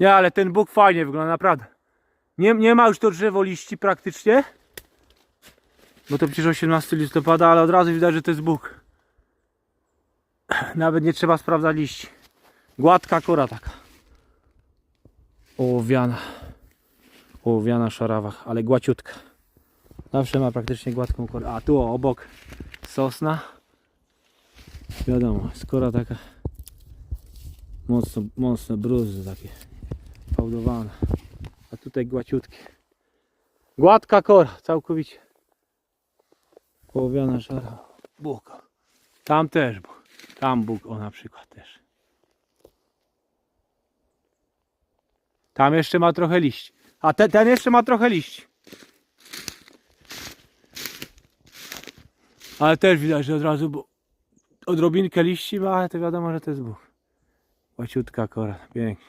Nie, ale ten Bóg fajnie wygląda, naprawdę. Nie, nie ma już to drzewo liści praktycznie. Bo to przecież 18 listopada, ale od razu widać, że to jest Bóg. Nawet nie trzeba sprawdzać liści. Gładka kora taka. Ołowiana. Ołowiana szarawach, ale głaciutka. Zawsze ma praktycznie gładką korę. A tu obok sosna. Wiadomo, skora taka mocno, mocno bruzdy takie A tutaj głaciutkie. Gładka kora, całkowicie. Połowiana szara. Bóg. Tam też. Tam Bóg, o na przykład też. Tam jeszcze ma trochę liści. A te, ten jeszcze ma trochę liści. Ale też widać, że od razu bo odrobinkę liści ma, ale to wiadomo, że to jest Bóg. Łaciutka kora, pięknie.